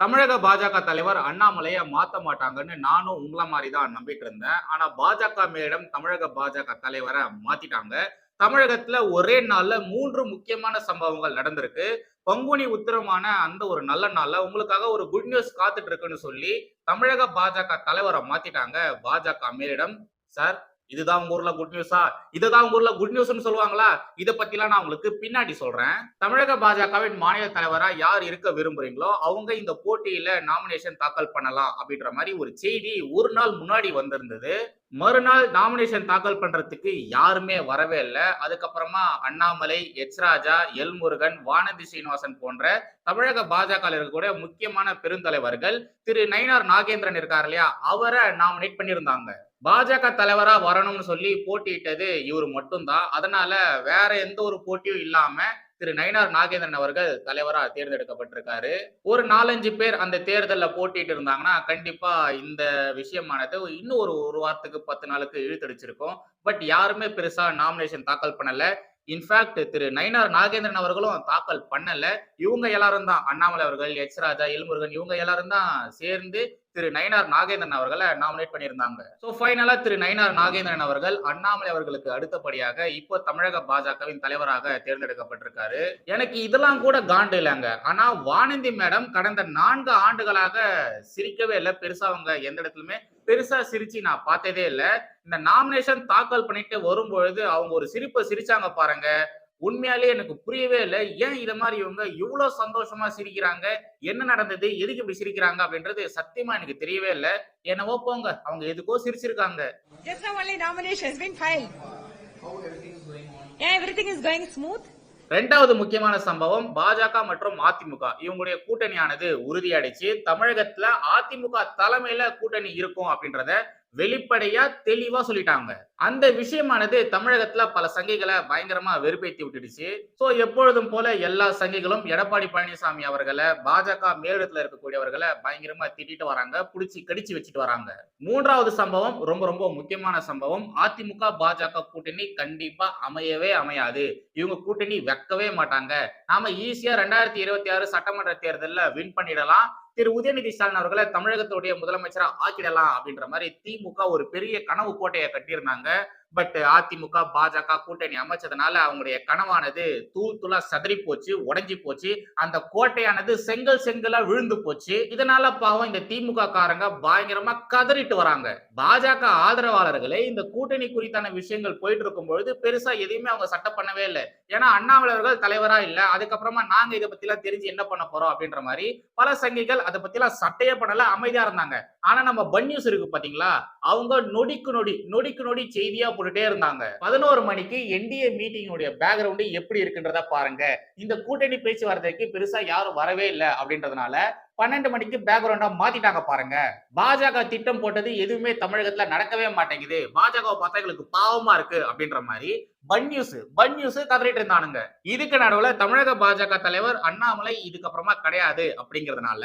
தமிழக பாஜக தலைவர் அண்ணாமலையை மாத்த மாட்டாங்கன்னு நானும் உங்களை மாதிரி தான் நம்பிட்டு இருந்தேன். ஆனா பாஜக மேலிடம் தமிழக பாஜக தலைவரை மாத்திட்டாங்க. தமிழகத்துல ஒரே நாள்ல மூன்று முக்கியமான சம்பவங்கள் நடந்திருக்கு. பங்குனி உத்திரமான அந்த ஒரு நல்ல நாள்ல உங்களுக்காக ஒரு குட் நியூஸ் காத்துட்டு இருக்குன்னு சொல்லி தமிழக பாஜக தலைவரை மாத்திட்டாங்க பாஜக மேலிடம். சார் இதுதான் உங்க ஊர்ல குட் நியூஸா இதுதான் உங்க ஊர்ல குட் நியூஸ்னு சொல்லுவாங்களா? இத பத்திலாம் நான் உங்களுக்கு பின்னாடி சொல்றேன். தமிழக பாஜகவின் மாநில தலைவரா யார் இருக்க விரும்புறீங்களோ அவங்க இந்த போட்டியில நாமினேஷன் தாக்கல் பண்ணலாம் அப்படின்ற மாதிரி ஒரு செய்தி ஒரு நாள் முன்னாடி வந்திருந்தது. மறுநாள் நாமினேஷன் தாக்கல் பண்றதுக்கு யாருமே வரவே இல்லை. அதுக்கப்புறமா அண்ணாமலை எச் ராஜா எல் முருகன் வானதி சீனிவாசன் போன்ற தமிழக பாஜக இருக்கக்கூடிய முக்கியமான பெருந்தலைவர்கள் திரு நயினார் நாகேந்திரன் இருக்கார் இல்லையா? அவரை நாமினேட் பண்ணியிருந்தாங்க. பாஜக தலைவரா வரணும்னு சொல்லி போட்டியிட்டது இவர் மட்டும்தான். அதனால வேற எந்த ஒரு போட்டியும் இல்லாம திரு நயினார் நாகேந்திரன் அவர்கள் தலைவராக தேர்ந்தெடுக்கப்பட்டிருக்காரு. ஒரு நாலஞ்சு பேர் அந்த தேர்தலில் போட்டிட்டு இருந்தாங்கன்னா கண்டிப்பா இந்த விஷயமானது இன்னும் ஒரு ஒரு வாரத்துக்கு பத்து நாளுக்கு இழுத்தடிச்சிருக்கும். பட் யாருமே பெருசா நாமினேஷன் தாக்கல் பண்ணல. இன்ஃபேக்ட் திரு நயினார் நாகேந்திரன் அவர்களும் தாக்கல் பண்ணல. இவங்க எல்லாரும் தான் அண்ணாமலை அவர்கள் எச் ராஜா எல்முருகன் இவங்க எல்லாரும் தான் சேர்ந்து திரு நயினார் நாகேந்திரன் அவர்களை நாமினேட் பண்ணியிருந்தாங்க. ஸோ ஃபைனலா திரு நயினார் நாகேந்திரன் அவர்கள் அண்ணாமலை அவர்களுக்கு அடுத்தபடியாக இப்போ தமிழக பாஜகவின் தலைவராக தேர்ந்தெடுக்கப்பட்டிருக்காரு. எனக்கு இதெல்லாம் கூட காண்டு இல்லைங்க. ஆனா வானந்தி மேடம் கடந்த நான்கு ஆண்டுகளாக சிரிக்கவே இல்லை. பெருசா அவங்க எந்த இடத்துலயுமே பெருசா சிரிச்சு நான் பார்த்ததே இல்லை. இந்த நாமினேஷன் தாக்கல் பண்ணிட்டு வரும்பொழுது அவங்க ஒரு சிரிப்பை சிரிச்சாங்க பாருங்க. உண்மையாலே எனக்கு புரியவே இல்லை. ஏன் இத மாதிரி இவங்க இவ்வளவு சந்தோஷமா சிரிக்கிறாங்க? என்ன நடந்தது? எதுக்கு இப்படி சிரிக்கிறாங்க? அப்படின்றது சத்தியமா எனக்கு தெரியவே இல்லை. என்னவோ போங்க. அவங்க எதுக்கோ சிரிச்சிருக்காங்க. ரெண்டாவது முக்கியமான சம்பவம் பாஜக மற்றும் அதிமுக. இவங்களுடைய கூட்டணியானது உறுதியடைச்சு தமிழகத்துல அதிமுக தலைமையில கூட்டணி இருக்கும் அப்படின்றத வெளிப்படையா தெளிவா சொல்லிட்டாங்க. அந்த விஷயமானது தமிழகத்துல பல சங்கிகளை பயங்கரமா வெறுப்பேத்தி விட்டுடுச்சு. சோ எப்பொழுதும் போல எல்லா சங்கிகளும் எடப்பாடி பழனிசாமி அவர்களை பாஜக மேலிடத்துல இருக்கக்கூடியவர்களை பயங்கரமா திட்டிட்டு வராங்க புடிச்சு கடிச்சு வச்சுட்டு வராங்க. மூன்றாவது சம்பவம் ரொம்ப ரொம்ப முக்கியமான சம்பவம். அதிமுக பாஜக கூட்டணி கண்டிப்பா அமையவே அமையாது. இவங்க கூட்டணி வைக்கவே மாட்டாங்க. நாம ஈஸியா ரெண்டாயிரத்தி இருபத்தி ஆறு சட்டமன்ற தேர்தல்ல வின் பண்ணிடலாம். திரு உதயநிதி ஸ்டாலின் அவர்களை தமிழகத்துடைய முதலமைச்சரா ஆக்கிடலாம் அப்படின்ற மாதிரி திமுக ஒரு பெரிய கனவு கோட்டையை கட்டியிருந்தாங்க. பட் அதிமுக பாஜக கூட்டணி அமைச்சதுனால அவங்களுடைய கனவானது தூள் துளா சதறி போச்சு உடைஞ்சி போச்சு. அந்த கோட்டையானது செங்கல் செங்கலா விழுந்து போச்சு. இதனால பாவம் இந்த திமுக காரங்க பயங்கரமா கதறிட்டு வராங்க. பாஜக ஆதரவாளர்களே இந்த கூட்டணி குறித்தான விஷயங்கள் போயிட்டு இருக்கும் பொழுது பெருசா எதையுமே அவங்க சட்டை பண்ணவே இல்லை. ஏன்னா அண்ணாமலை அவர்கள் தலைவரா இல்ல. அதுக்கப்புறமா நாங்க இதை பத்தி எல்லாம் தெரிஞ்சு என்ன பண்ண போறோம் அப்படின்ற மாதிரி பல சங்கிகள் அதை பத்தி எல்லாம் சட்டையே பண்ணல அமைதியா இருந்தாங்க. ஆனா நம்ம பன்னியூஸ் இருக்கு பாத்தீங்களா? அவங்க நொடிக்கு நொடி நொடிக்கு நொடி செய்தியா போட்டுட்டே இருந்தாங்க. பதினோரு மணிக்கு என்டிஏ மீட்டிங்குடைய பேக்ரவுண்டு எப்படி இருக்குன்றத பாருங்க. இந்த கூட்டணி பேச்சுவார்த்தைக்கு பெருசா யாரும் வரவே இல்லை அப்படின்றதுனால பன்னெண்டு மணிக்கு பேக்ரவுண்டா மாத்திட்டாங்க பாருங்க. பாஜக திட்டம் போட்டது எதுவுமே தமிழகத்துல நடக்கவே மாட்டேங்குது. பாஜக பார்த்தா எங்களுக்கு பாவமா இருக்கு அப்படின்ற மாதிரி பன் நியூஸ் பன் நியூஸ் கதறிட்டு இருந்தானுங்க. இதுக்கு நடுவுல தமிழக பாஜக தலைவர் அண்ணாமலை இதுக்கப்புறமா கிடையாது அப்படிங்கறதுனால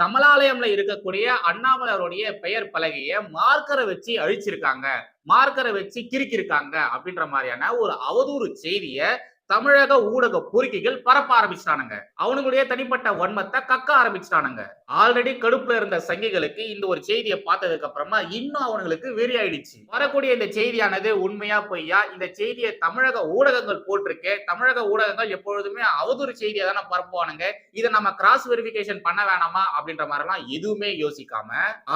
கமலாலயம்ல இருக்கக்கூடிய அண்ணாமலையருடைய பெயர் பலகையை மார்க்கரை வச்சு அழிச்சிருக்காங்க. மார்க்கரை வச்சு கிறுக்கியிருக்காங்க அப்படின்ற மாதிரியான ஒரு அவதூறு செய்தியை தமிழக ஊடக பொறுக்கிகள் பரப்ப ஆரம்பிச்சிட்டானுங்க. அவனுங்களுடைய தனிப்பட்ட வன்மத்தை கக்க ஆரம்பிச்சிட்டானுங்க. ஆல்ரெடி கடுப்புல இருந்த சங்கிகளுக்கு இந்த ஒரு செய்தியை பார்த்ததுக்கு அப்புறமா இன்னும் அவனுங்களுக்கு வெறி ஆயிடுச்சு வரக்கூடிய இந்த செய்தியானது உண்மையா பொய்யா? இந்த செய்தியை தமிழக ஊடகங்கள் போட்டிருக்கு. தமிழக ஊடகங்கள் எப்பொழுதுமே அவதூறு செய்தியை தானே பரப்புவானுங்க. இதை நம்ம கிராஸ் வெரிஃபிகேஷன் பண்ண வேணாமா? அப்படின்ற மாதிரிலாம் எதுவுமே யோசிக்காம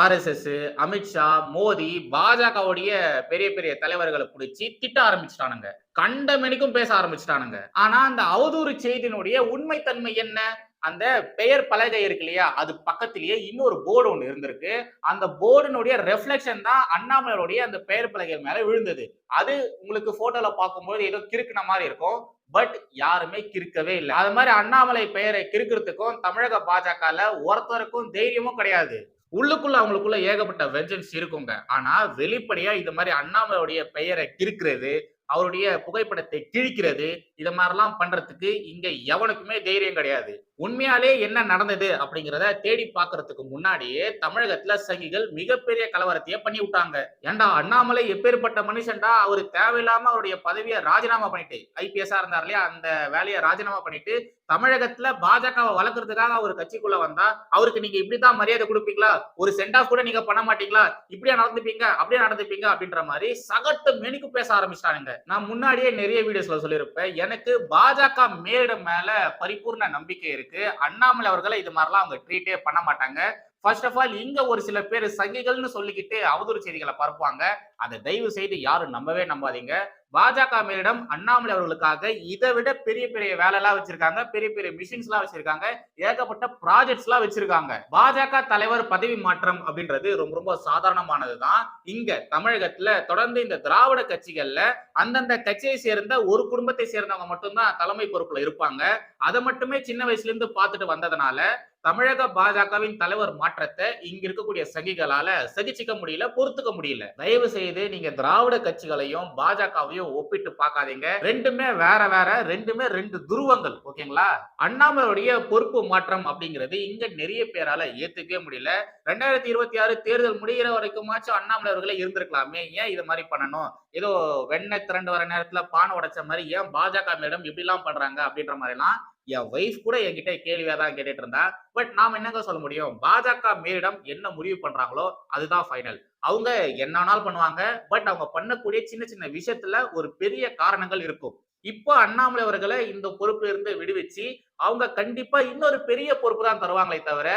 ஆர்எஸ்எஸ் அமித்ஷா மோடி பாஜகவுடைய பெரிய பெரிய தலைவர்களை பிடிச்சி திட்ட ஆரம்பிச்சிட்டானுங்க. கண்டமெனிக்கும் பேச ஆரம்பிச்சிட்டானுங்க. ஆனா அந்த அவதூறு செய்தியினுடைய உண்மைத்தன்மை என்ன? அந்த பெயர் பலகை இருக்கு இல்லையா? அது பக்கத்திலேயே இன்னொரு போர்டு ஒன்று இருந்திருக்கு. அந்த போர்டினுடைய ரெஃப்ளெக்ஷன் தான் அண்ணாமலையுடைய அந்த பெயர் பலகை மேல விழுந்தது. அது உங்களுக்கு போட்டோல பார்க்கும்போது ஏதோ கிறுக்குன மாதிரி இருக்கும். பட் யாருமே கிறுக்கவே இல்லை. அது மாதிரி அண்ணாமலை பெயரை கிறுக்கிறதுக்கும் தமிழக பாஜகல ஒருத்தருக்கும் தைரியமும் கிடையாது. உள்ளுக்குள்ள அவங்களுக்குள்ள ஏகப்பட்ட வெஞ்சன்ஸ் இருக்குங்க. ஆனா வெளிப்படையா இந்த மாதிரி அண்ணாமலையுடைய பெயரை கிறுக்கிறது அவருடைய புகைப்படத்தை கிழிக்கிறது. இத மாதிரிலாம் பண்றதுக்கு இங்க எவனுக்குமே தைரியம் கிடையாது. உண்மையாலே என்ன நடந்தது அப்படிங்கிறத தேடி பார்க்கறதுக்கு முன்னாடியே தமிழகத்துல சங்கிகள் மிகப்பெரிய கலவரத்தையே பண்ணி விட்டாங்க ஏன்டா அண்ணாமலை எப்பேற்பட்ட மனுஷன்டா? அவரு தேவையில்லாம அவருடைய பதவியை ராஜினாமா பண்ணிட்டு ஐபிஎஸ்ஆ இருந்தார் இல்லையா? அந்த வேலையை ராஜினாமா பண்ணிட்டு தமிழகத்துல பாஜகவை வளர்க்கறதுக்காக அவர் கட்சிக்குள்ள வந்தா அவருக்கு நீங்க இப்படிதான் மரியாதை கொடுப்பீங்களா? ஒரு சென்ட் ஆஃப் கூட நீங்க பண்ண மாட்டீங்களா? இப்படியா நடந்துப்பீங்க? அப்படியே நடந்துப்பீங்க? அப்படின்ற மாதிரி சகட்டு மெனிக்கு பேச ஆரம்பிச்சிட்டானுங்க. நான் முன்னாடியே நிறைய வீடியோஸ்ல சொல்லியிருப்பேன். எனக்கு பாஜக மேலிடம் மேல பரிபூர்ண நம்பிக்கை இருக்கு. அண்ணாமலை அவர்களை இது மாதிரிலாம் அவங்க ட்ரீட்டே பண்ண மாட்டாங்க. ஃபர்ஸ்ட் ஆஃப் ஆல் இங்க ஒரு சில பேர் சங்கிகள்னு சொல்லிக்கிட்டு அவதூறு செய்திகளை பரப்புவாங்க. அதை தயவு செய்து யாரும் நம்பவே நம்பாதீங்க. பாஜக மேலிடம் அண்ணாமலை அவர்களுக்காக இதை விட பெரிய பெரிய வேலைலாம் வச்சிருக்காங்க. பெரிய பெரிய மிஷின்ஸ் எல்லாம் வச்சிருக்காங்க. ஏகப்பட்ட ப்ராஜெக்ட்ஸ் எல்லாம் வச்சிருக்காங்க. பாஜக தலைவர் பதவி மாற்றம் அப்படின்றது ரொம்ப ரொம்ப சாதாரணமானதுதான். இங்க தமிழகத்துல தொடர்ந்து இந்த திராவிட கட்சிகள்ல அந்தந்த கட்சியை சேர்ந்த ஒரு குடும்பத்தை சேர்ந்தவங்க மட்டும்தான் தலைமை பொறுப்புல இருப்பாங்க. அதை மட்டுமே சின்ன வயசுல இருந்து பார்த்துட்டு வந்ததுனால தமிழக பாஜகவின் தலைவர் மாற்றத்தை இங்க இருக்கக்கூடிய சங்கிகளால சகிச்சிக்க முடியல பொறுத்துக்க முடியல. தயவு செய்து நீங்க திராவிட கட்சிகளையும் பாஜகவையும் ஒப்பிட்டு பார்க்காதீங்க. ரெண்டுமே வேற வேற ரெண்டுமே ரெண்டு துருவங்கள் ஓகேங்களா? அண்ணாமலையுடைய பொறுப்பு மாற்றம் அப்படிங்கிறது இங்க நிறைய பேரால ஏத்துக்கவே முடியல. ரெண்டாயிரத்தி இருபத்தி ஆறு தேர்தல் முடிகிற வரைக்குமாச்சும் அண்ணாமலை அவர்களே இருந்திருக்கலாமே. ஏன் இது மாதிரி பண்ணணும்? ஏதோ வெண்ணெய் திரண்டு வர நேரத்துல பானை உடைச்ச மாதிரி ஏன் பாஜக மேடம் இப்படி எல்லாம் பண்றாங்க அப்படின்ற மாதிரிலாம் என் ஒய்ஃப் கூட என்கிட்ட கேள்வியா தான் கேட்டுட்டு இருந்தா பட் நாம என்னங்க சொல்ல முடியும்? பாஜக மேலிடம் என்ன முடிவு பண்றாங்களோ அதுதான் ஃபைனல் அவங்க என்ன வேணாலும் பண்ணுவாங்க. பட் அவங்க பண்ணக்கூடிய சின்ன சின்ன விஷயத்துல ஒரு பெரிய காரணங்கள் இருக்கும். இப்போ அண்ணாமலை அவர்களை இந்த பொறுப்புல இருந்து விடுவிச்சு அவங்க கண்டிப்பா இன்னொரு பெரிய பொறுப்பு தான் தருவாங்களே தவிர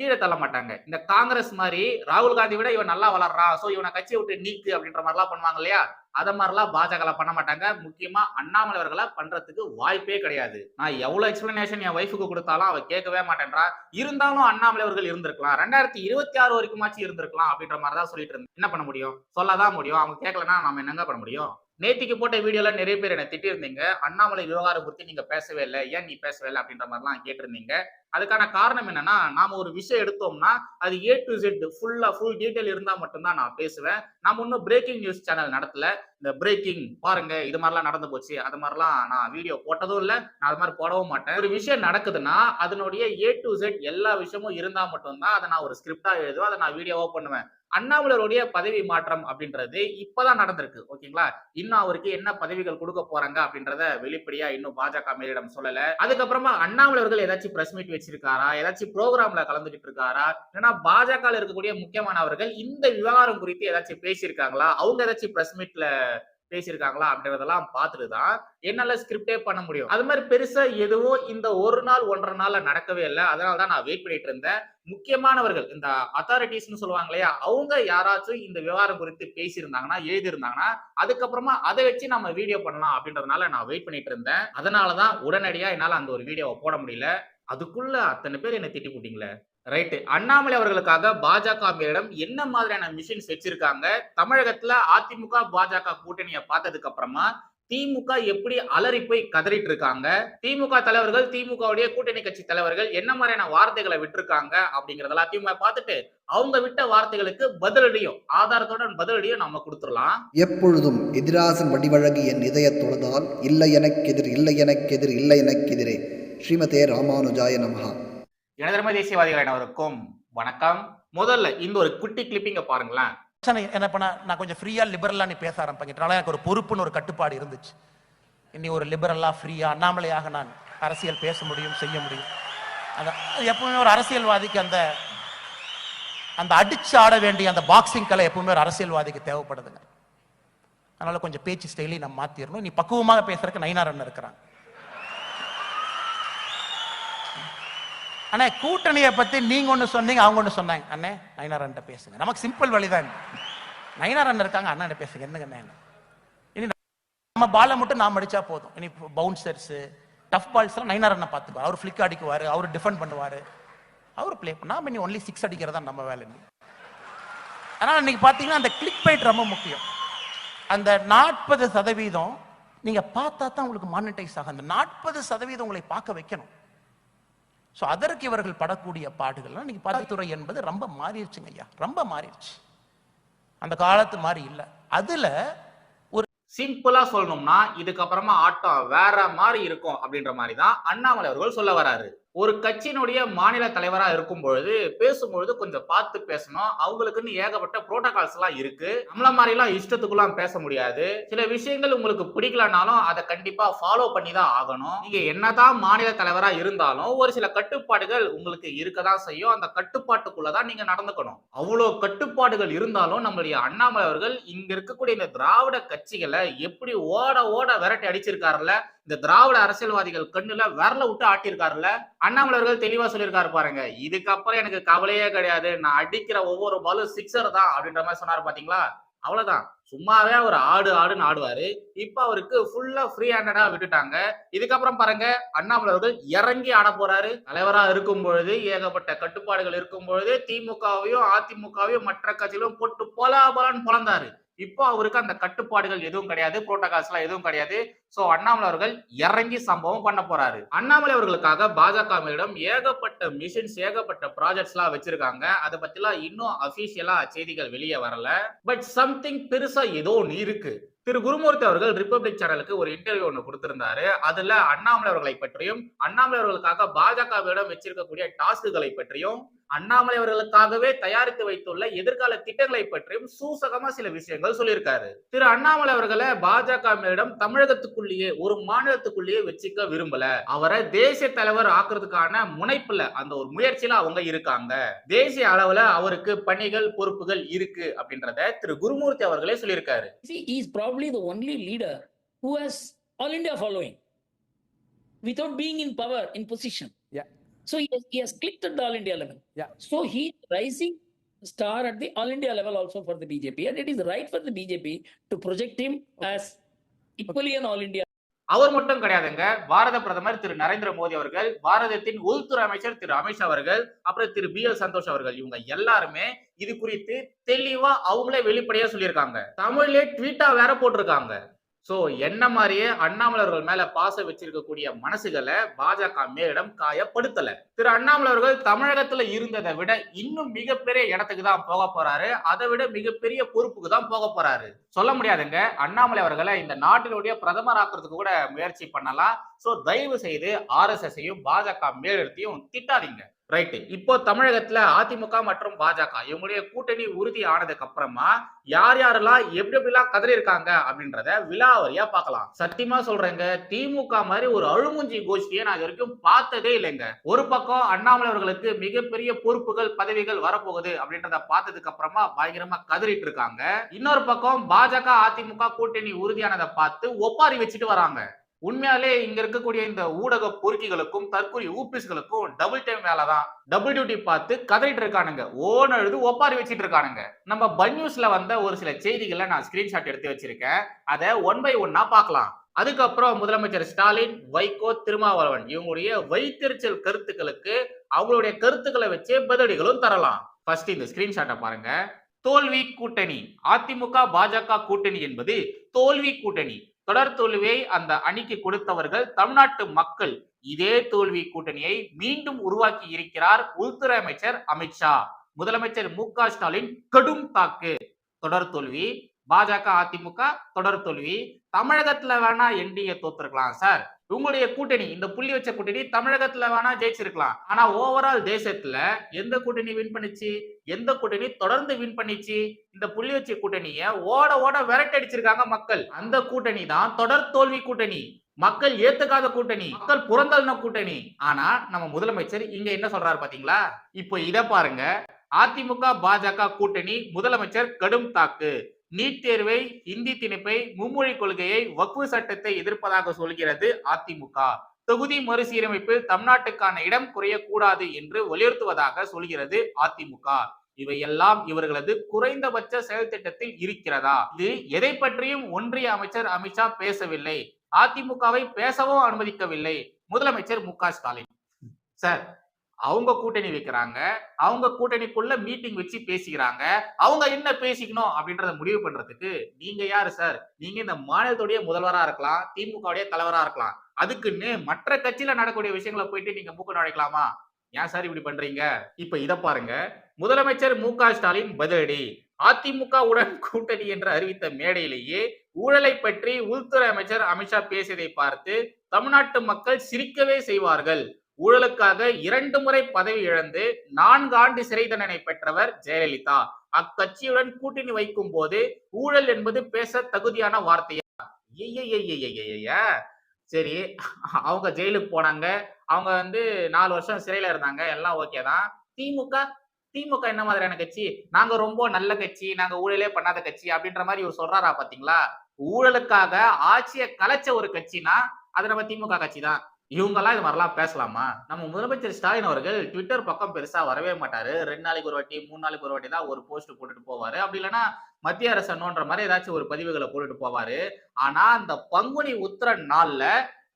கீழே தள்ள மாட்டாங்க இந்த காங்கிரஸ் மாதிரி ராகுல் காந்தி விட இவன் நல்லா வளர்றான் சோ இவனை கட்சியை விட்டு நீக்கு அப்படின்ற மாதிரிலாம் பண்ணுவாங்க இல்லையா? அத மாதிரிலாம் பாஜக பண்ண மாட்டாங்க. முக்கியமா அண்ணாமலை அவர்களை பண்றதுக்கு வாய்ப்பே கிடையாது. நான் எவ்வளவு எக்ஸ்பிளனேஷன் என் ஒய்ஃபுக்கு கொடுத்தாலும் அவ கேட்கவே மாட்டேன்றா. இருந்தாலும் அண்ணாமலை அவர்கள் இருந்திருக்கலாம். ரெண்டாயிரத்தி இருபத்தி ஆறு வரைக்குமாச்சும் இருந்திருக்கலாம் அப்படின்ற மாதிரி தான் சொல்லிட்டு இருந்தேன். என்ன பண்ண முடியும்? சொல்லதான் முடியும். அவங்க கேட்கலன்னா நம்ம என்னங்க பண்ண முடியும்? நேத்திக்கு போட்ட வீடியோல நிறைய பேர் என்ன திட்டிருந்தீங்க அண்ணாமலை விவகாரம் குறித்து நீங்க பேசவே இல்லை. ஏன் நீ பேசவே இல்லை அப்படின்ற மாதிரிலாம் கேட்டிருந்தீங்க. அதுக்கான காரணம் என்னன்னா நாம ஒரு விஷயம் எடுத்தோம்னா அது ஏ டு ஜெட் ஃபுல்லா ஃபுல் டீட்டெயில் இருந்தா மட்டும்தான் நான் பேசுவேன். நாம இன்னும் பிரேக்கிங் நியூஸ் சேனல் நடத்தல. இந்த பிரேக்கிங் பாருங்க இது மாதிரிலாம் நடந்து போச்சு. அது மாதிரிலாம் நான் வீடியோ போட்டதும் இல்லை நான் அது மாதிரி போடவும் மாட்டேன். ஒரு விஷயம் நடக்குதுன்னா அதனுடைய ஏ டு ஜெட் எல்லா விஷயமும் இருந்தா மட்டும்தான் அதை நான் ஒரு ஸ்கிரிப்டா எழுதுவேன் அதை நான் வீடியோவா பண்ணுவேன். அண்ணாமலருடைய பதவி மாற்றம் அப்படின்றது இப்பதான் நடந்திருக்கு ஓகேங்களா? இன்னும் அவருக்கு என்ன பதவிகள் கொடுக்க போறாங்க அப்படின்றத வெளிப்படையா இன்னும் பாஜக மேலிடம் சொல்லல. அதுக்கப்புறமா அண்ணாமலையர்கள் ஏதாச்சும் பிரஸ் மீட் வச்சிருக்காரா? ஏதாச்சும் ப்ரோக்ராம்ல கலந்துகிட்டு இருக்காரா ஏன்னா பாஜக இருக்கக்கூடிய முக்கியமானவர்கள் இந்த விவகாரம் குறித்து ஏதாச்சும் பேசியிருக்காங்களா? அவங்க ஏதாச்சும் பிரஸ் மீட்ல பேசியிருக்காங்களா? அப்படின்றதெல்லாம் பார்த்துட்டு தான் என்னால ஸ்கிரிப்டே பண்ண முடியும். அது மாதிரி பெருசா எதுவும் இந்த ஒரு நாள் ஒன்றரை நாள்ல நடக்கவே இல்லை. அதனால தான் நான் வெயிட் பண்ணிட்டு இருந்தேன். முக்கியமானவர்கள் இந்த அத்தாரிட்டிஸ்னு சொல்லுவாங்க இல்லையா? அவங்க யாராச்சும் இந்த விவகாரம் குறித்து பேசியிருந்தாங்கன்னா எழுதியிருந்தாங்கன்னா அதுக்கப்புறமா அதை வச்சு நம்ம வீடியோ பண்ணலாம் அப்படின்றதுனால நான் வெயிட் பண்ணிட்டு இருந்தேன். அதனாலதான் உடனடியா என்னால அந்த ஒரு வீடியோவை போட முடியல. அதுக்குள்ள அத்தனை பேர் என்ன திட்டி போட்டீங்களே? ரைட்டு அண்ணாமலை அவர்களுக்காக பாஜக மேலிடம் என்ன மாதிரியான மிஷின்ஸ் வச்சிருக்காங்க? தமிழகத்துல அதிமுக பாஜக கூட்டணியை பார்த்ததுக்கு அப்புறமா திமுக எப்படி அலறி போய் கதறிட்டு இருக்காங்க திமுக தலைவர்கள் திமுகவுடைய கூட்டணி கட்சி தலைவர்கள் என்ன மாதிரியான வார்த்தைகளை விட்டுருக்காங்க அப்படிங்கறதெல்லாம் திமுக பார்த்துட்டு அவங்க விட்ட வார்த்தைகளுக்கு பதிலடியும் ஆதாரத்துடன் பதிலடியும் நம்ம கொடுத்துடலாம். எப்பொழுதும் எதிராசன் வடிவழகு என் இதய தொழுதால் இல்லை எனக்கெதிர் இல்லை எனக்கெதிர் இல்லை எனக்கு எதிரே. ஸ்ரீமதே ராமானுஜாய நமஹா. இனதர்ம தேசியவாதிகள் அனைவருக்கும் வணக்கம். முதல்ல இந்த ஒரு குட்டி கிளிப்பிங்க பாருங்களேன். பிரச்சனை என்ன பண்ண? நான் கொஞ்சம் ஃப்ரீயா லிபரலா நீ பேச ஆரம்பிக்கிறனால எனக்கு ஒரு பொறுப்புன்னு ஒரு கட்டுப்பாடு இருந்துச்சு. இனி ஒரு லிபரலா ஃப்ரீயா அண்ணாமலையாக நான் அரசியல் பேச முடியும் செய்ய முடியும். அந்த அது எப்பவுமே ஒரு அரசியல்வாதிக்கு அந்த அந்த அடிச்சு ஆட வேண்டிய அந்த பாக்ஸிங் கலை எப்பவுமே ஒரு அரசியல்வாதிக்கு தேவைப்படுதுங்க. அதனால கொஞ்சம் பேச்சு ஸ்டைலையும் நம்ம மாத்திரணும். நீ பக்குவமாக பேசுறதுக்கு நயினார் அண்ணன் இருக்கிறாங்க அண்ணே கூட்டணியை பத்தி நீங்க ஒண்ணு சொன்னீங்க அவங்க ஒண்ணு சொன்னாங்க. அண்ணே நயினார் அண்ணன் பேசுங்க. நமக்கு சிம்பிள் வழிதான். நயினார் அண்ணன் இருக்காங்க அண்ணன் பேசுங்க. என்னங்க அண்ணே இனி நம்ம பாலை மட்டும் நாம் அடிச்சா போதும். இனி பவுன்சர்ஸ் டஃப் பால்ஸ் எல்லாம் நயினார் அண்ணன் பார்த்துக்குவார் அவர் ஃப்ளிக் அடிக்குவாரு அவர் டிஃபெண்ட் பண்ணுவாரு. அவர் ப்ளே பண்ணா இனி ஒன்லி சிக்ஸ் அடிக்கிறதா நம்ம வேலை ஆனால் இன்னைக்கு பாத்தீங்கன்னா அந்த கிளிக் பைட் ரொம்ப முக்கியம். அந்த நாற்பது சதவீதம் நீங்க பார்த்தா தான் உங்களுக்கு மானிட்டைஸ் ஆகும். அந்த நாற்பது சதவீதம் உங்களை பார்க்க வைக்கணும். ஸோ அதற்கு இவர்கள் படக்கூடிய பாடுகள்லாம் இன்னைக்கு பதித்துறை என்பது ரொம்ப மாறிடுச்சுங்க ஐயா. ரொம்ப மாறிடுச்சு அந்த காலத்து மாதிரி இல்லை. அதுல சிம்பிளா சொல்லணும்னா இதுக்கப்புறமா ஆட்டம் வேற மாதிரி இருக்கும் அப்படின்ற மாதிரி தான் அண்ணாமலை அவர்கள் சொல்ல வராரு. ஒரு கட்சியினுடைய மாநில தலைவராக இருக்கும் பொழுது பேசும்பொழுது கொஞ்சம் பார்த்து பேசணும். அவங்களுக்குன்னு ஏகப்பட்ட புரோட்டோகால்ஸ் எல்லாம் இருக்கு. நம்மள மாதிரி எல்லாம் இஷ்டத்துக்குலாம் பேச முடியாது. சில விஷயங்கள் உங்களுக்கு பிடிக்கலனாலும் அதை கண்டிப்பா ஃபாலோ பண்ணி தான் ஆகணும். நீங்க என்னதான் மாநில தலைவரா இருந்தாலும் ஒரு சில கட்டுப்பாடுகள் உங்களுக்கு இருக்கதான் செய்யும். அந்த கட்டுப்பாட்டுக்குள்ளதான் நீங்க நடந்துக்கணும். அவ்வளோ கட்டுப்பாடுகள் இருந்தாலும் நம்மளுடைய அண்ணாமலை அவர்கள் இங்க இருக்கக்கூடிய இந்த திராவிட கட்சிகளை எப்படி ஓட ஓட விரட்டி அடிச்சிருக்காருல்ல இந்த திராவிட அரசியல்வாதிகள் கண்ணுல விரல விட்டு ஆட்டியிருக்காருல்ல? அண்ணாமலை அவர்கள் தெளிவா சொல்லியிருக்காரு பாருங்க. இதுக்கப்புறம் எனக்கு கவலையே கிடையாது. நான் அடிக்கிற ஒவ்வொரு பாலும் சிக்ஸர் தான் அப்படின்ற மாதிரி சொன்னாரு பாத்தீங்களா? அவ்வளவுதான். சும்மாவே அவர் ஆடு ஆடுன்னு ஆடுவாரு. இப்ப அவருக்கு ஃபுல்லா ஃப்ரீ ஹேண்டடா விட்டுட்டாங்க. இதுக்கப்புறம் பாருங்க அண்ணாமலை அவர்கள் இறங்கி ஆட போறாரு. தலைவரா இருக்கும் பொழுது ஏகப்பட்ட கட்டுப்பாடுகள் இருக்கும் பொழுது திமுகவையும் அதிமுகவையும் மற்ற கட்சிகளும் போட்டு பொலா பொலான்னு பிறந்தாரு இப்போ அவருக்கு அந்த கட்டுப்பாடுகள் எதுவும் கிடையாது புரோட்டோகால்ஸ் எல்லாம் எதுவும் கிடையாது. சோ அண்ணாமலை அவர்கள் இறங்கி சம்பவம் பண்ண போறாரு. அண்ணாமலை அவர்களுக்காக பாஜக ஏகப்பட்ட மிஷின்ஸ் ஏகப்பட்ட ப்ராஜெக்ட்ஸ் எல்லாம் வச்சிருக்காங்க. அதை பத்திலாம் இன்னும் அபிஷியலா செய்திகள் வெளியே வரல. பட் சம்திங் பெருசா ஏதோ ஒன்று இருக்கு. திரு குருமூர்த்தி அவர்கள் ரிப்பப்ளிக் சேனலுக்கு ஒரு இன்டர்வியூ ஒன்று கொடுத்திருந்தாரு. அதுல அண்ணாமலை அவர்களை பற்றியும் அண்ணாமலை அவர்களுக்காக பாஜகவிடம் வச்சிருக்கக்கூடிய டாஸ்க்குகளை பற்றியும் அண்ணாமலை அவர்களுக்காகவே தயாரித்து வைத்துள்ள எதிர்கால திட்டங்களை பற்றியும் சூசகமா சில விஷயங்கள் சொல்லியிருக்காரு. திரு அண்ணாமலை அவர்களை பாஜக தமிழகத்துக்கு தமிழகத்துக்குள்ளேயே ஒரு மாநிலத்துக்குள்ளேயே வச்சுக்க விரும்பல அவரை தேசிய தலைவர் ஆக்குறதுக்கான முனைப்புல அந்த ஒரு முயற்சியில அவங்க இருக்காங்க தேசிய அளவுல அவருக்கு பணிகள் பொறுப்புகள் இருக்கு அப்படின்றத திரு குருமூர்த்தி அவர்களே சொல்லியிருக்காரு See, he is probably the only leader who has all India following without being in power, in position. Yeah. So he has, he has clicked at the all India level. Yeah. So he is rising star at the all India level also for the BJP. And it is right for the BJP to project him as அவர் மட்டும் கிடையாதுங்க. பாரத பிரதமர் திரு நரேந்திர மோடி அவர்கள் பாரதத்தின் உள்துறை அமைச்சர் திரு அமித்ஷா அவர்கள் அப்புறம் திரு P L Santhosh அவர்கள் இவங்க எல்லாருமே இது குறித்து தெளிவா அவங்களே வெளிப்படையா சொல்லியிருக்காங்க. தமிழ்லே ட்வீட்டா வேற போட்டிருக்காங்க. சோ என்ன மாதிரியே அண்ணாமலர்கள் மேல பாச வச்சிருக்கக்கூடிய மனசுகளை பாஜக மேலிடம் காயப்படுத்தல. திரு அண்ணாமலை அவர்கள் தமிழகத்துல இருந்ததை விட இன்னும் மிகப்பெரிய இடத்துக்கு தான் போக போறாரு. அதை விட மிகப்பெரிய பொறுப்புக்கு தான் போக போறாரு. சொல்ல முடியாதுங்க. அண்ணாமலை அவர்களை இந்த நாட்டினுடைய பிரதமர் ஆக்குறதுக்கு கூட முயற்சி பண்ணலாம். சோ தயவு செய்து ஆர்எஸ்எஸ்ஐயும் பாஜக மேலிடத்தையும் திட்டாதீங்க. ரைட்டு இப்போ தமிழகத்துல அதிமுக மற்றும் பாஜக இவங்களுடைய கூட்டணி உறுதி ஆனதுக்கு அப்புறமா யார் யாரெல்லாம் எப்படி எப்படிலாம் கதறி இருக்காங்க அப்படின்றத விலாவரியா பார்க்கலாம். சத்தியமா சொல்றேங்க திமுக மாதிரி ஒரு அழுமுஞ்சி கோஷ்டியை நான் இது வரைக்கும் பார்த்ததே இல்லைங்க. ஒரு பக்கம் அண்ணாமலை அவர்களுக்கு மிகப்பெரிய பொறுப்புகள் பதவிகள் வரப்போகுது அப்படின்றத பார்த்ததுக்கு அப்புறமா பயங்கரமா கதறிட்டு இருக்காங்க. இன்னொரு பக்கம் பாஜக அதிமுக கூட்டணி உறுதியானதை பார்த்து ஒப்பாரி வச்சுட்டு வராங்க. உண்மையாலே இங்க இருக்கக்கூடிய இந்த ஊடக பொறுக்கிகளுக்கும் தற்கொலை ஊபிஸ்களுக்கும் டபுள் டைம் வேலை தான் டபுள் டியூட்டி பார்த்து கதறிட்டு இருக்கானுங்க. ஓன் எழுது ஒப்பாரி வச்சிட்டு இருக்கானுங்க. நம்ம பன் நியூஸ்ல வந்த ஒரு சில செய்திகளை நான் ஸ்கிரீன்ஷாட் எடுத்து வச்சிருக்கேன். அதை ஒன் பை ஒன்னா பார்க்கலாம். அதுக்கப்புறம் முதலமைச்சர் ஸ்டாலின் வைகோ திருமாவளவன் இவங்களுடைய வைத்தெரிச்சல் கருத்துக்களுக்கு அவங்களுடைய கருத்துக்களை வச்சே பதிலடிகளும் தரலாம். ஃபர்ஸ்ட் இந்த ஸ்கிரீன்ஷாட்டை பாருங்க. தோல்வி கூட்டணி. அதிமுக பாஜக கூட்டணி என்பது தோல்வி கூட்டணி. தொடர் தோல்வியை அந்த அணிக்கு கொடுத்தவர்கள் தமிழ்நாட்டு மக்கள். இதே தோல்வி கூட்டணியை மீண்டும் உருவாக்கி இருக்கிறார் உள்துறை அமைச்சர் அமித்ஷா முதலமைச்சர் மு க ஸ்டாலின் கடும் தாக்கு. தொடர் தோல்வி. பாஜக அதிமுக தொடர் தோல்வி. தமிழகத்துல வேணா என்டிஏ தோத்துருக்கலாம் சார். உங்களுடைய கூட்டணி இந்த புள்ளி வச்ச கூட்டணி தமிழகத்துல வேணா ஜெயிச்சிருக்கலாம். ஆனா ஓவரால் தேசத்துல எந்த கூட்டணி வின் பண்ணுச்சு? எந்த கூட்டணி தொடர்ந்து வின் பண்ணிச்சு? இந்த புள்ளி வச்ச கூட்டணிய ஓட ஓட விரட்டடிச்சிருக்காங்க மக்கள். அந்த கூட்டணி தான் தொடர் தோல்வி கூட்டணி. மக்கள் ஏத்துக்காத கூட்டணி. மக்கள் புறந்தள்ளின கூட்டணி. ஆனா நம்ம முதலமைச்சர் இங்க என்ன சொல்றாரு பாத்தீங்களா? இப்போ இத பாருங்க. அதிமுக பாஜக கூட்டணி முதலமைச்சர் கடும் தாக்கு. நீட் தேர்வை இந்தி திணிப்பை மும்மொழி கொள்கையை வக்ஃபு சட்டத்தை எதிர்ப்பதாக சொல்கிறது அதிமுக. தொகுதி மறுசீரமைப்பில் தமிழ்நாட்டுக்கான இடம் குறையக்கூடாது என்று வலியுறுத்துவதாக சொல்கிறது அதிமுக. இவையெல்லாம் இவர்களது குறைந்தபட்ச செயல் திட்டத்தில் இருக்கிறதா? இது எதை பற்றியும் ஒன்றிய அமைச்சர் அமித்ஷா பேசவில்லை. அதிமுகவை பேசவும் அனுமதிக்கவில்லை. முதலமைச்சர் மு க ஸ்டாலின். சார் அவங்க கூட்டணி வைக்கிறாங்க. அவங்க கூட்டணிக்குள்ள மீட்டிங் வச்சு பேசிக்கிறாங்க. அவங்க என்ன பேசிக்கணும் அப்படின்றத முடிவு பண்றதுக்கு நீங்க யாரு சார் நீங்க இந்த மாநிலத்துடைய முதல்வரா இருக்கலாம் திமுகவுடைய தலைவரா இருக்கலாம். அதுக்குன்னு மற்ற கட்சியில நடக்கக்கூடிய விஷயங்களை போயிட்டு நீங்க மூக்க நுழைக்கலாமா? ஏன் சார் இப்படி பண்றீங்க? இப்ப இதை பாருங்க. முதலமைச்சர் மு க ஸ்டாலின் பதிலடி. அதிமுக உடன் கூட்டணி என்று அறிவித்த மேடையிலேயே ஊழலை பற்றி உள்துறை அமைச்சர் அமித்ஷா பேசியதை பார்த்து தமிழ்நாட்டு மக்கள் சிரிக்கவே செய்வார்கள். ஊழலுக்காக இரண்டு முறை பதவி இழந்து நான்கு ஆண்டு சிறை தண்டனை பெற்றவர் ஜெயலலிதா. அக்கட்சியுடன் கூட்டணி வைக்கும் போது ஊழல் என்பது பேச தகுதியான வார்த்தையா? சரி அவங்க ஜெயிலுக்கு போனாங்க. அவங்க வந்து நாலு வருஷம் சிறையில இருந்தாங்க. எல்லாம் ஓகே தான். திமுக திமுக என்ன மாதிரியான கட்சி? நாங்க ரொம்ப நல்ல கட்சி நாங்க ஊழலே பண்ணாத கட்சி அப்படின்ற மாதிரி இவர் சொல்றாரா பாத்தீங்களா? ஊழலுக்காக ஆட்சியை கலைச்ச ஒரு கட்சினா அது நம்ம திமுக கட்சி தான். இவங்கெல்லாம் இது மாதிரிலாம் பேசலாமா? நம்ம முதலமைச்சர் ஸ்டாலின் அவர்கள் ட்விட்டர் பக்கம் பெருசா வரவே மாட்டாரு. ரெண்டு நாளைக்கு ஒரு வாட்டி மூணு நாளைக்கு ஒரு வாட்டி தான் ஒரு போஸ்ட் போட்டுட்டு போவாரு. அப்படி இல்லைன்னா மத்திய அரசு நோன்ற மாதிரி ஏதாச்சும் ஒரு பதிவுகளை போட்டுட்டு போவாரு. ஆனா அந்த பங்குனி உத்திர நாள்ல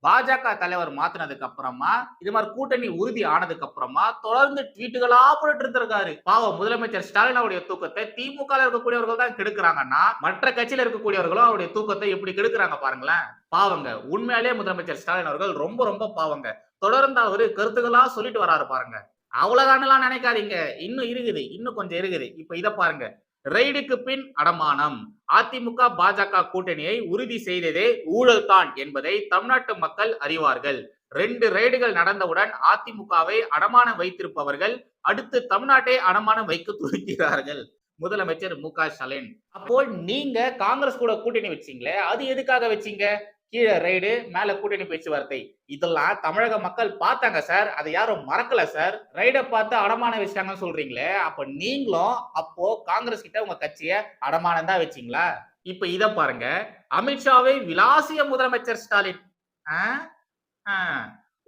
பாஜக தலைவர் மாத்தினதுக்கு அப்புறமா இது மாதிரி கூட்டணி உறுதி ஆனதுக்கு அப்புறமா தொடர்ந்து ட்வீட்டுகளா போட்டு இருந்திருக்காரு. பாவம் முதலமைச்சர் ஸ்டாலின் அவருடைய தூக்கத்தை திமுக இருக்கக்கூடியவர்கள் தான் கெடுக்கிறாங்கன்னா மற்ற கட்சியில இருக்கக்கூடியவர்களும் அவருடைய தூக்கத்தை எப்படி கெடுக்கிறாங்க பாருங்களேன். பாவங்க உண்மையிலேயே முதலமைச்சர் ஸ்டாலின் அவர்கள் ரொம்ப ரொம்ப பாவங்க. தொடர்ந்து அவரு கருத்துக்களா சொல்லிட்டு வராரு பாருங்க. அவ்வளவுதானலாம் நினைக்காதீங்க. இன்னும் இருக்குது இன்னும் கொஞ்சம் இருக்குது. இப்ப இதை பாருங்க. ரெய்டுக்கு பின் அடமானம். அதிமுக பாஜக கூட்டணியை உறுதி செய்ததே ஊழல் தான் என்பதை தமிழ்நாட்டு மக்கள் அறிவார்கள். ரெண்டு ரெய்டுகள் நடந்தவுடன் அதிமுகவை அடமானம் வைத்திருப்பவர்கள் அடுத்து தமிழ்நாட்டை அடமானம் வைக்க துடிக்கிறார்கள் முதலமைச்சர் மு க ஸ்டாலின். அப்போ நீங்க காங்கிரஸ் கூட கூட்டணி வச்சீங்களே அது எதுக்காக வச்சீங்க? கீழே ரைடு மேல கூட்டணி பேச்சுவார்த்தை இதெல்லாம் தமிழக மக்கள் பார்த்தாங்க சார் அதை யாரும் மறக்கல சார் ரைடை பார்த்து அடமானம் வச்சிட்டாங்கன்னு சொல்றீங்களே அப்ப நீங்களும் அப்போ காங்கிரஸ் கிட்ட உங்க கட்சிய அடமானம் தான் வச்சீங்களா? இப்ப இத பாருங்க. அமித்ஷாவை விலாசிய முதலமைச்சர் ஸ்டாலின் ஆ? ஆ.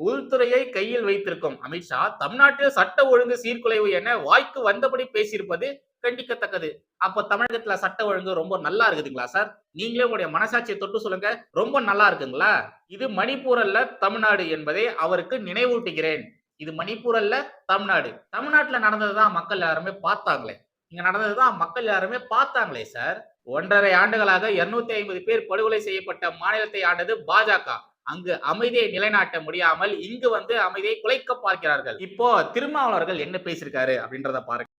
உள்துறையை கையில் வைத்திருக்கும் அமித்ஷா தமிழ்நாட்டில் சட்ட ஒழுங்கு சீர்குலைவு என வாய்க்கு வந்தபடி பேசியிருப்பது கண்டிக்கத்தக்கது. அப்ப தமிழகத்துல சட்ட ஒழுங்கு ரொம்ப நல்லா இருக்குதுங்களா சார்? நீங்களே உங்களுடைய மனசாட்சியை தொட்டு சொல்லுங்க ரொம்ப நல்லா இருக்குங்களா? இது மணிப்பூர் அல்ல தமிழ்நாடு என்பதை அவருக்கு நினைவூட்டுகிறேன். இது மணிப்பூர் அல்ல தமிழ்நாடு. தமிழ்நாட்டுல நடந்ததுதான் மக்கள் யாருமே பார்த்தாங்களே. இங்க நடந்ததுதான் மக்கள் யாருமே பார்த்தாங்களே சார். ஒன்றரை ஆண்டுகளாக 250 ஐம்பது பேர் படுகொலை செய்யப்பட்ட மாநிலத்தை ஆண்டது பாஜக. அங்கு அமைதியை நிலைநாட்ட முடியாமல் இங்கு வந்து அமைதியை குலைக்க பார்க்கிறார்கள். இப்போ திருமாவளவர்கள் என்ன பேசியிருக்காரு அப்படின்றத பாருங்க.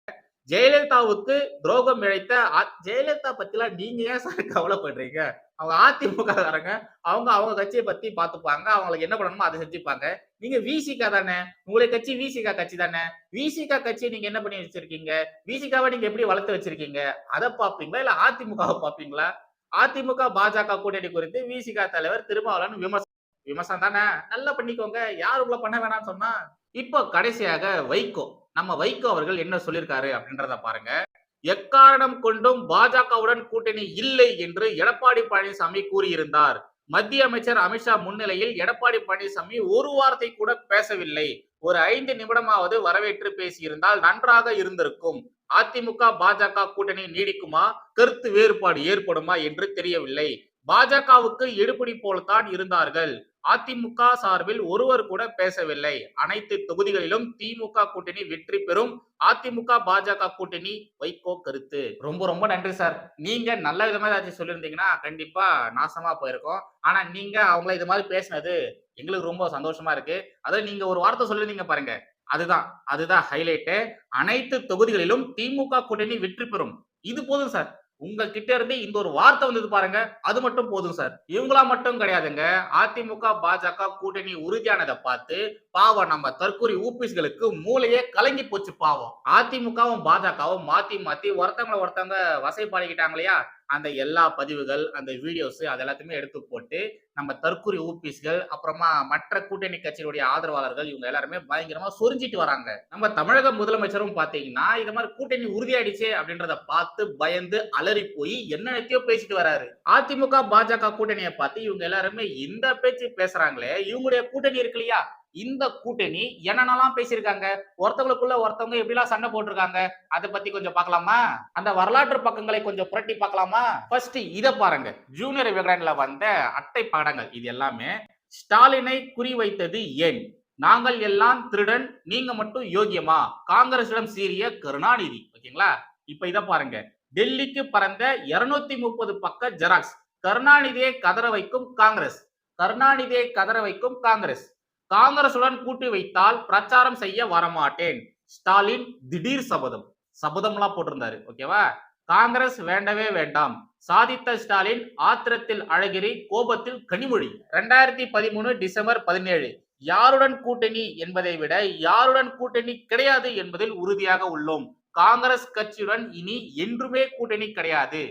ஜெயலலிதாவுக்கு துரோகம் இழைத்த அ- ஜெயலலிதா பத்திலாம் நீங்க ஏன் சார் கவலைப்படுறீங்க? அவங்க அதிமுக காரங்க அவங்க அவங்க கட்சியை பத்தி பாத்துப்பாங்க. அவங்களுக்கு என்ன பண்ணணுமோ அதை செஞ்சுப்பாங்க. நீங்க விசிகா தானே? உங்களுடைய கட்சி விசிகா கட்சி தானே? விசிகா கட்சியை நீங்க என்ன பண்ணி வச்சிருக்கீங்க? விசிகாவை நீங்க எப்படி வளர்த்து வச்சிருக்கீங்க? அதை பாப்பீங்களா? இல்ல அதிமுகவை பாப்பீங்களா? அதிமுக பாஜக கூட்டணி குறித்து விசிகா தலைவர் திருமாவளவன் விமர்சனம் விமர்சனம் தானே? நல்லா பண்ணிக்கோங்க. யாருக்குள்ள பண்ண வேணாம்னு சொன்னா இப்போ கடைசியாக வைகோ. நம்ம வைகோ அவர்கள் என்ன சொல்லியிருக்காரு அப்படின்றத பாருங்க. எக்காரணம் கொண்டும் பாஜகவுடன் கூட்டணி இல்லை என்று எடப்பாடி பழனிசாமி கூறியிருந்தார். மத்திய அமைச்சர் அமித்ஷா முன்னிலையில் எடப்பாடி பழனிசாமி ஒரு வார்த்தை கூட பேசவில்லை. ஒரு ஐந்து நிமிடமாவது வரவேற்று பேசியிருந்தால் நன்றாக இருந்திருக்கும். அதிமுக பாஜக கூட்டணி நீடிக்குமா? கருத்து வேறுபாடு ஏற்படுமா என்று தெரியவில்லை. பாஜகவுக்கு எடுபடி போல்தான் இருந்தார்கள். அதிமுக சார்பில் ஒருவர் கூட பேசவில்லை. அனைத்து தொகுதிகளிலும் திமுக கூட்டணி வெற்றி பெறும். அதிமுக பாஜக கூட்டணி வைகோ கருத்து. ரொம்ப ரொம்ப நன்றி சார். நீங்க நல்ல விதமா ஏதாச்சும் சொல்லியிருந்தீங்கன்னா கண்டிப்பா நாசமா போயிருக்கோம். ஆனா நீங்க அவங்கள இது மாதிரி பேசினது எங்களுக்கு ரொம்ப சந்தோஷமா இருக்கு. அதாவது நீங்க ஒரு வார்த்தை சொல்லியிருந்தீங்க பாருங்க. அதுதான் அதுதான் ஹைலைட்டு அனைத்து தொகுதிகளிலும் திமுக கூட்டணி வெற்றி பெறும். இது போதும் சார். உங்க கிட்ட இருந்து இந்த ஒரு வார்த்தை வந்தது பாருங்க. அது மட்டும் போதும் சார். இவங்களா மட்டும் கிடையாதுங்க. அதிமுக பாஜக கூட்டணி உறுதியானதை பார்த்து பாவம் நம்ம தற்கூரி ஊபிஸ்களுக்கு மூளையே கலங்கி போச்சு பாவம். அதிமுகவும் பாஜகவும் மாத்தி மாத்தி ஒருத்தவங்களை ஒருத்தவங்க வசைப்பாடிக்கிட்டாங்க இல்லையா? அந்த எல்லா பதிவுகள் அந்த வீடியோஸ் அது எல்லாத்தையுமே எடுத்து போட்டு நம்ம தற்கூரி ஊபிஸ்கள் அப்புறமா மற்ற கூட்டணி கட்சியினுடைய ஆதரவாளர்கள் இவங்க எல்லாருமே பயங்கரமா சொரிஞ்சிட்டு வராங்க. நம்ம தமிழக முதலமைச்சரும் பாத்தீங்கன்னா இது மாதிரி கூட்டணி உறுதியாயிடுச்சு அப்படின்றத பார்த்து பயந்து அலறி போய் என்னென்னத்தையோ பேசிட்டு வராரு. அதிமுக பாஜக கூட்டணியை பார்த்து இவங்க எல்லாருமே இந்த பேச்சு பேசுறாங்களே இவங்களுடைய கூட்டணி இருக்கு இல்லையா? இந்த கூட்டணி என்னென்னலாம் பேசியிருக்காங்க? ஒருத்தவங்களுக்குள்ள ஒருத்தவங்க எப்படிலாம் சண்டை போட்டிருக்காங்க? அதை பத்தி கொஞ்சம் பார்க்கலாமா? அந்த வரலாற்று பக்கங்களை கொஞ்சம் புரட்டி பார்க்கலாமா? ஃபர்ஸ்ட் இதை பாருங்க. ஜூனியர் விகடன்ல வந்த அட்டை படங்கள் இது எல்லாமே ஸ்டாலினை குறிவைத்தது ஏன்? நாங்கள் எல்லாம் திருடன் நீங்க மட்டும் யோகியமா? காங்கிரசிடம் சீரிய கருணாநிதி. ஓகேங்களா? இப்ப இதை பாருங்க. டெல்லிக்கு பறந்த 230 முப்பது பக்க ஜெராக்ஸ். கருணாநிதியை கதற வைக்கும் காங்கிரஸ். கருணாநிதியை கதற வைக்கும் காங்கிரஸ். காங்கிரசுடன் கூட்டி வைத்தால் பிரச்சாரம் செய்ய வரமாட்டேன். ஸ்டாலின் திடீர் சபதம். சபதம்லாம் போட்டிருந்தாரு. ஓகேவா காங்கிரஸ் வேண்டவே வேண்டாம். சாதித்த ஸ்டாலின் ஆத்திரத்தில் அழகிரி கோபத்தில் கனிமொழி. ரெண்டாயிரத்தி பதிமூணு டிசம்பர் பதினேழு. யாருடன் கூட்டணி என்பதை விட யாருடன் கூட்டணி கிடையாது என்பதில் உறுதியாக உள்ளோம். காங்கிரஸ் கட்சியுடன் இனி என்றுமே கூட்டணி கிடையாது.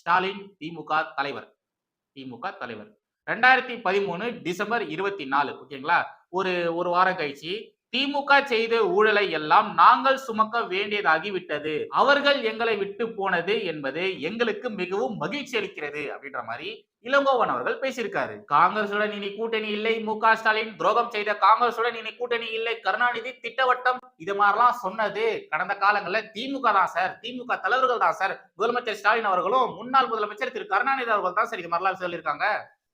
ஸ்டாலின் திமுக தலைவர். திமுக தலைவர். ரெண்டாயிரத்தி பதிமூணு டிசம்பர் இருபத்தி நாலு. ஓகேங்களா ஒரு ஒரு வாரம் கழிச்சு திமுக செய்த ஊழலை எல்லாம் நாங்கள் சுமக்க வேண்டியதாகிவிட்டது அவர்கள் எங்களை விட்டு போனது என்பது எங்களுக்கு மிகவும் மகிழ்ச்சி அளிக்கிறது அப்படின்ற மாதிரி இளங்கோவன் அவர்கள் பேசியிருக்காரு. காங்கிரசுடன் இனி கூட்டணி இல்லை மு க ஸ்டாலின் துரோகம் செய்த காங்கிரசுடன் இனி கூட்டணி இல்லை கருணாநிதி திட்டவட்டம். இது மாதிரிலாம் சொன்னது கடந்த காலங்களில் திமுக தான் சார். திமுக தலைவர்கள் தான் சார். முதலமைச்சர் ஸ்டாலின் அவர்களும் முன்னாள் முதலமைச்சர் திரு கருணாநிதி அவர்கள் தான் சார் இது மாதிரிலாம் சொல்லியிருக்காங்க.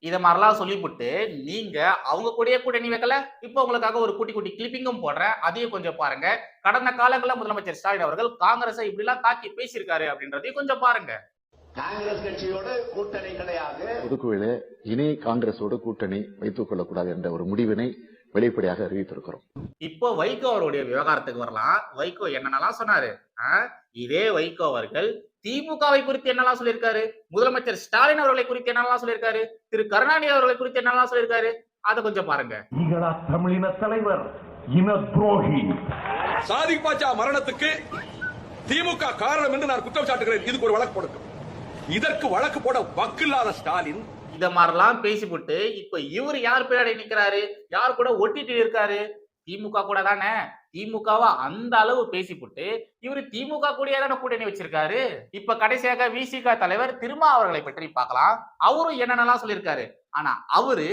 இத மாதிரிலாம் சொல்லிவிட்டு நீங்க அவங்க கூடயே கூட்டணி வைக்கல. இப்போ உங்களுக்காக ஒரு குட்டி குட்டி கிளிப்பிங்கும் போடுறேன். அதையும் கொஞ்சம் பாருங்க. கடந்த காலங்களில் முதலமைச்சர் ஸ்டாலின் அவர்கள் காங்கிரஸை இப்படிலாம் தாக்கி பேசியிருக்காரு அப்படின்றதையும் கொஞ்சம் பாருங்க. காங்கிரஸ் கட்சியோடு கூட்டணி கிடையாது. ஒதுக்குவேலே இனி காங்கிரஸோடு கூட்டணி வைத்துக் கொள்ளக்கூடாது என்ற ஒரு முடிவினை வெளிப்படையாக அறிவித்திருக்கிறோம். இப்போ வைகோ அவருடைய விவகாரத்துக்கு வரலாம். வைகோ என்னென்னலாம் சொன்னாரு? இதே வைகோ அவர்கள் திமுகவை குறித்து என்னெல்லாம் சொல்லியிருக்காரு? முதலமைச்சர் ஸ்டாலின் அவர்களை குறித்து என்னெல்லாம் சொல்லியிருக்காரு? திரு கருணாநிதி அவர்களை குறித்து என்னெல்லாம் சொல்லியிருக்காரு? அதை கொஞ்சம் பாருங்க. தமிழின தலைவர் இன துரோகி. சாதிக் பாட்சா மரணத்துக்கு திமுக காரணம் என்று நான் குற்றம் சாட்டுகிறேன். இதுக்கு ஒரு வழக்கு போடுங்க இதற்கு வழக்கு போட வக்கில்லாத ஸ்டாலின் இந்த மாதிரிலாம் பேசிவிட்டு இப்ப இவர் யார் பின்னாடி நிக்கிறாரு? யார் கூட ஒட்டிட்டு இருக்காரு? திமுக கூட தானே. திமுகவா அந்த அளவு பேசிப்புட்டு இவரு திமுக கூடயே தானே கூட்டணி வச்சிருக்காரு? இப்ப கடைசியாக விசிக தலைவர் திருமா அவர்களை பற்றி பார்க்கலாம் அவரும் என்னென்னலாம் சொல்லியிருக்காரு? ஆனா அவரு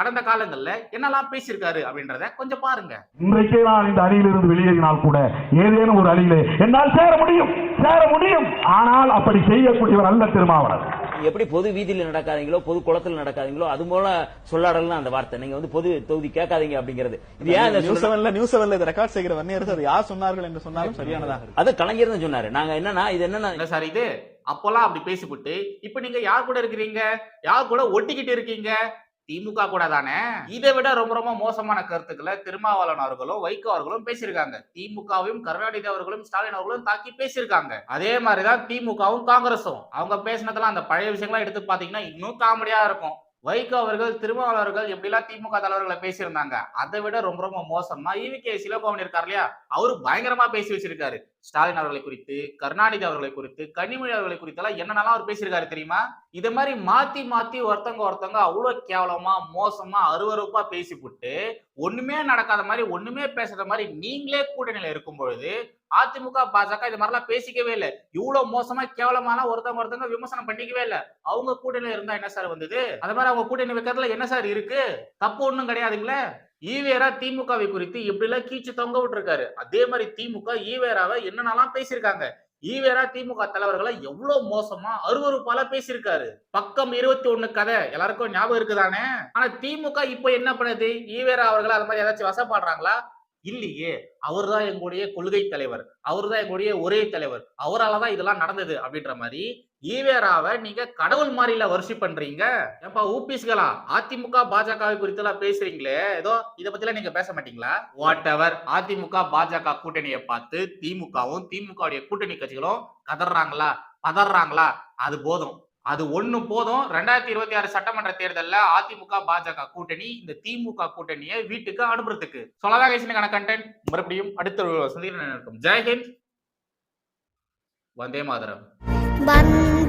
கடந்த காலங்கள்ல என்னெல்லாம் பேசியிருக்காரு அப்படின்றத கொஞ்சம் பாருங்க. இன்றைக்கே நான் இந்த அணியிலிருந்து வெளியேறினால் கூட ஏதேனும் ஒரு அணியிலே என்னால் சேர முடியும் சேர முடியும். ஆனால் அப்படி செய்யக்கூடியவர் அல்ல திருமாவளர் எப்படி பொது வீதியில நடக்காதீங்களோ பொது குளத்துல நடக்காதீங்களோ அது மூல சொல்லாடலாம் அந்த வார்த்தை. நீங்க வந்து பொது தொகுதி கேட்காதீங்க அப்படிங்கிறது. இது ஏன் நியூஸ் சொல்ல- செவன்ல நியூஸ் செவன்ல இதை ரெக்கார்ட் செய்கிற வன்னியரசு அது யார் சொன்னார்கள் என்று சொன்னாலும் சரியானதாக இருக்கு அது கலைஞர் தான் சொன்னாரு. நாங்க என்னன்னா இது என்னன்னா என்ன சார் இது அப்பெல்லாம் அப்படி பேசிப்புட்டு இப்ப நீங்க யார் கூட இருக்கிறீங்க? யார் கூட ஒட்டிக்கிட்டு இருக்கீங்க? திமுக கூட தானே? இதை விட ரொம்ப ரொம்ப மோசமான கருத்துக்களை திருமாவளவன் அவர்களும் வைகோ அவர்களும் பேசியிருக்காங்க. திமுகவையும் கருணாநிதி அவர்களும் ஸ்டாலின் அவர்களும் தாக்கி பேசியிருக்காங்க. அதே மாதிரிதான் திமுகவும் காங்கிரஸும் அவங்க பேசினதெல்லாம் அந்த பழைய விஷயங்கள்லாம் எடுத்து பாத்தீங்கன்னா இன்னும் காமெடியா இருக்கும். வைகோ அவர்கள் திருமாவளவர்கள் எப்படிலாம் திமுக தலைவர்களை பேசியிருந்தாங்க? அதை விட ரொம்ப ரொம்ப மோசமா இவிகே கே இருக்கார் இல்லையா? அவரு பயங்கரமா பேசி வச்சிருக்காரு. ஸ்டாலின் அவர்களை குறித்து கருணாநிதி அவர்களை குறித்து கனிமொழி அவர்களை குறித்தெல்லாம் என்னென்னலாம் அவர் பேசியிருக்காரு தெரியுமா? இதை மாதிரி மாத்தி மாத்தி ஒருத்தவங்க ஒருத்தவங்க அவ்வளவு கேவலமா மோசமா அருவறுப்பா பேசி போட்டு ஒண்ணுமே நடக்காத மாதிரி ஒண்ணுமே பேசுற மாதிரி நீங்களே கூட்டணியில இருக்கும் பொழுது அதிமுக பாஜக இது மாதிரிலாம் பேசிக்கவே இல்லை. இவ்வளவு மோசமா கேவலமான ஒருத்தவங்க ஒருத்தவங்க விமர்சனம் பண்ணிக்கவே இல்லை. அவங்க கூட்டணியில இருந்தா என்ன சார் வந்தது? அது மாதிரி அவங்க கூட்டணி வைக்கிறதுல என்ன சார் இருக்கு? தப்பு ஒண்ணும் கிடையாதுங்களே. ஈவேரா திமுகவை குறித்து இப்படி எல்லாம் கீச்சு தொங்க விட்டுருக்காரு. அதே மாதிரி திமுக ஈவேராவை என்னென்னலாம் பேசியிருக்காங்க? ஈவேரா திமுக தலைவர்களை எவ்வளவு மோசமா அருவருப்பால பேசியிருக்காரு. பக்கம் இருபத்தி ஒண்ணு கதை. எல்லாருக்கும் ஞாபகம் இருக்குதானே? ஆனா திமுக இப்போ என்ன பண்ணுது? ஈவேரா அவர்கள் அது மாதிரி ஏதாச்சும் வசப்படுறாங்களா? இல்லையே அவர்தான் எங்களுடைய கொள்கை தலைவர். அவர்தான் எங்களுடைய ஒரே தலைவர். அவரால் தான் இதெல்லாம் நடந்தது அப்படின்ற மாதிரி ஈவேராவை நீங்க கடவுள் மாதிரில வரிசை பண்றீங்க. ஏப்பா ஊபிஸ்களா? அதிமுக பாஜக குறித்து எல்லாம் பேசுறீங்களே? ஏதோ இத பத்திலாம் நீங்க பேச மாட்டீங்களா? வாட் எவர் அதிமுக பாஜக கூட்டணியை பார்த்து திமுகவும் திமுகவுடைய கூட்டணி கட்சிகளும் கதறாங்களா பதறாங்களா அது போதும். அது ஒண்ணு போதும். ரெண்டாயிரத்தி இருபத்தி ஆறு சட்டமன்ற தேர்தல்ல அதிமுக பாஜக கூட்டணி இந்த திமுக கூட்டணியை வீட்டுக்கு அனுப்புறதுக்கு. சொல்லதான் கண்டென்ட் மறுபடியும் அடுத்த ஒரு சந்திக்கிறேன் ஜெய்ஹிந்த் வந்தே மாதரம். வந்த